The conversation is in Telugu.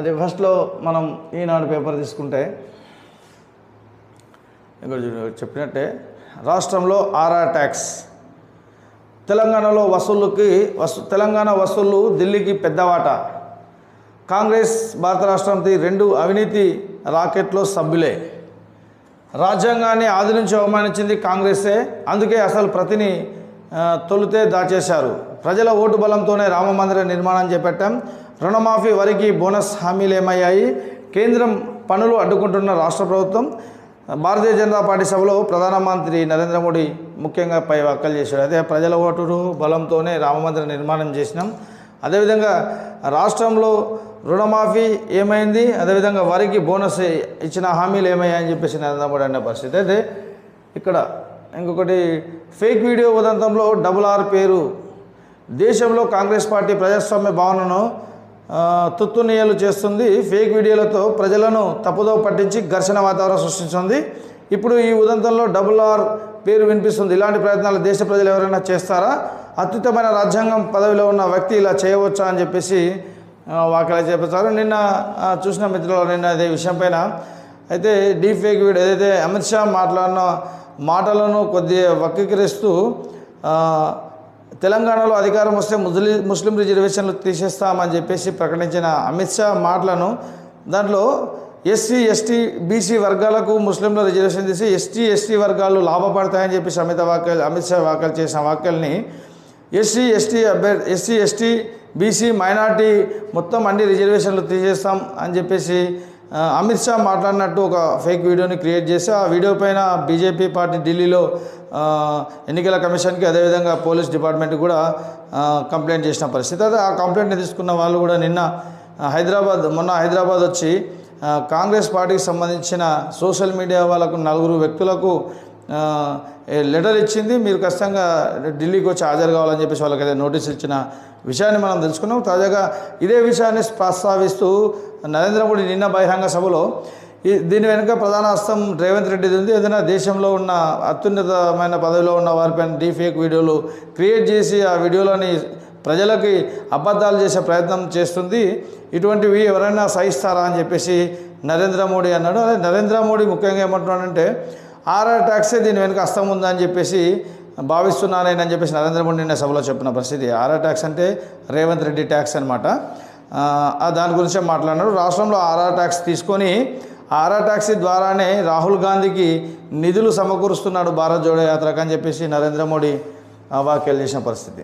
అది ఫస్ట్లో మనం ఈనాడు పేపర్ తీసుకుంటే ఇక్కడ చెప్పినట్టే రాష్ట్రంలో ఆర్ఆర్ ట్యాక్స్. తెలంగాణలో వసూళ్ళకి వసు తెలంగాణ వసూళ్ళు ఢిల్లీకి పెద్దవాట కాంగ్రెస్ భారత రాష్ట్రంతి రెండు అవినీతి రాకెట్లో సభ్యులే. రాజ్యాంగాన్ని ఆదరించి అవమానించింది కాంగ్రెసే అందుకే అసలు ప్రతిని తొలితే దాచేశారు. ప్రజల ఓటు బలంతోనే రామ మందిర నిర్మాణం చేపట్టాం. రుణమాఫీ వరికి బోనస్ హామీలు ఏమయ్యాయి? కేంద్రం పనులు అడ్డుకుంటున్న రాష్ట్ర ప్రభుత్వం భారతీయ జనతా పార్టీ సభలో ప్రధానమంత్రి నరేంద్ర మోడీ ముఖ్యంగా పై వ్యాఖ్యలు చేశాడు అదే ప్రజల ఓటు బలంతోనే రామమందిర నిర్మాణం చేసినాం. అదేవిధంగా రాష్ట్రంలో రుణమాఫీ ఏమైంది? అదేవిధంగా వారికి బోనస్ ఇచ్చిన హామీలు ఏమయ్యాయని చెప్పేసి నరేంద్ర మోడీ అనే పరిస్థితి. అయితే ఇక్కడ ఇంకొకటి ఫేక్ వీడియో ఉదంతంలో డబుల్ ఆర్ పేరు. దేశంలో కాంగ్రెస్ పార్టీ ప్రజాస్వామ్య భావనను తుత్తునీయలు చేస్తుంది. ఫేక్ వీడియోలతో ప్రజలను తప్పుదో పట్టించి ఘర్షణ వాతావరణం సృష్టించింది ఇప్పుడు ఈ ఉదంతంలో డబుల్ ఆర్ పేరు వినిపిస్తుంది. ఇలాంటి ప్రయత్నాలు దేశ ప్రజలు ఎవరైనా చేస్తారా? అత్యుత్తమైన రాజ్యాంగం పదవిలో ఉన్న వ్యక్తి ఇలా చేయవచ్చా అని చెప్పేసి ఆ, వ్యాఖ్యలు నిన్న చూసిన మిత్రులు నిన్న అదే విషయం పైన. అయితే డీప్ ఫేక్ వీడియో ఏదైతే అమిత్ షా మాట్లాడిన మాటలను కొద్దిగా వక్రీకరిస్తూ తెలంగాణలో అధికారం వస్తే ముస్లి ముస్లిం రిజర్వేషన్లు తీసేస్తామని చెప్పేసి ప్రకటించిన అమిత్ షా మాటలను దాంట్లో ఎస్సీ ఎస్టీ బీసీ వర్గాలకు ముస్లింల రిజర్వేషన్ తీసి ఎస్టీ ఎస్టీ వర్గాలు లాభపడతాయని చెప్పేసి అమిత వ్యాఖ్యలు అమిత్ షా వ్యాఖ్యలు చేసిన వ్యాఖ్యల్ని ఎస్సీ ఎస్టీ అభ్యర్థి ఎస్సీ ఎస్టీ బీసీ మైనార్టీ మొత్తం అన్ని రిజర్వేషన్లు తీసేస్తాం అని చెప్పేసి అమిత్ షా మాట్లాడినట్టు ఒక ఫేక్ వీడియోని క్రియేట్ చేసి ఆ వీడియో పైన బీజేపీ పార్టీ ఢిల్లీలో ఎన్నికల కమిషన్కి అదేవిధంగా పోలీస్ డిపార్ట్మెంట్ కూడా కంప్లైంట్ చేసిన పరిస్థితి. అయితే ఆ కంప్లైంట్ని తీసుకున్న వాళ్ళు కూడా నిన్న హైదరాబాద్ మొన్న హైదరాబాద్ వచ్చి కాంగ్రెస్ పార్టీకి సంబంధించిన సోషల్ మీడియా వాళ్ళకు నలుగురు వ్యక్తులకు లెటర్ ఇచ్చింది మీరు ఖచ్చితంగా ఢిల్లీకి వచ్చి హాజరు కావాలని చెప్పేసి వాళ్ళకైతే నోటీస్ ఇచ్చిన విషయాన్ని మనం తెలుసుకున్నాం. తాజాగా ఇదే విషయాన్ని ప్రస్తావిస్తూ నరేంద్ర మోడీ నిన్న బహిరంగ సభలో ఈ దీని వెనుక ప్రధాన హస్తం రేవంత్ రెడ్డిది ఉంది. ఏదైనా దేశంలో ఉన్న అత్యున్నతమైన పదవిలో ఉన్న వారిపైన డీఫేక్ వీడియోలు క్రియేట్ చేసి ఆ వీడియోలని ప్రజలకి అబద్ధాలు చేసే ప్రయత్నం చేస్తుంది. ఇటువంటివి ఎవరైనా సహిస్తారా అని చెప్పేసి నరేంద్ర మోడీ అన్నాడు. అదే నరేంద్ర మోడీ ముఖ్యంగా ఏమంటున్నాడంటే ఆర్ఆర్ ట్యాక్సే దీని వెనుక హస్తం ఉందని చెప్పేసి భావిస్తున్నానని చెప్పేసి నరేంద్ర మోడీ నిన్న సభలో చెప్పిన పరిస్థితి. ఆర్ఆర్ ట్యాక్స్ అంటే రేవంత్ రెడ్డి ట్యాక్స్ అనమాట దాని గురించే మాట్లాడినాడు రాష్ట్రంలో ఆర్ఆర్ ట్యాక్స్ తీసుకొని ఆర్ఆర్ ట్యాక్సీ ద్వారానే రాహుల్ గాంధీకి నిధులు సమకూరుస్తున్నాడు భారత్ జోడో యాత్రకు అని చెప్పేసి నరేంద్ర మోడీ ఆ వ్యాఖ్యలు చేసిన పరిస్థితి.